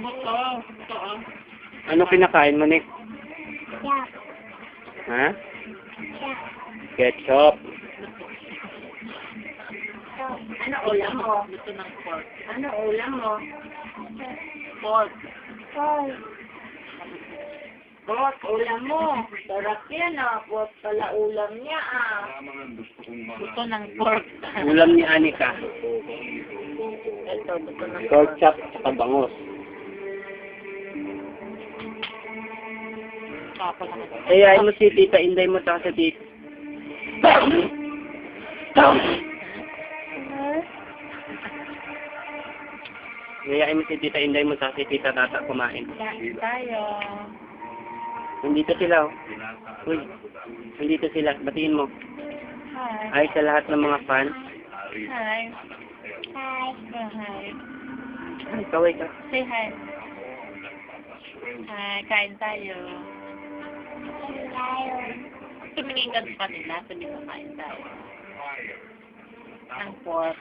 buto. Buto, ah. Ano kinakain mo, Nick? Yeah. Ha? Yeah. Ketchup. Ano ulam mo? Buto ng pork. Ano ulam mo? Pork. Pork, ulam mo. Sarap yan, ah. Pork pala ulam niya, ah. Buto ng pork. Ulam ni Anika. Pork chop at naman. Kaya mo si Tita Inday mo sa Tita. Kaya mo si Tita Inday mo sa si Tita Tata kumain. Kain tayo. Nandito sila, oh. Uy, nandito sila. Batiin mo. Hi. Ay, sa lahat ng mga fans. Hi. Hi. Oh, hi. Ay, kaway ka. Say hi. Hi, kain tayo. Tayo. Tumingin ka sa kanila, sabi ko kain tayo. Ang pork.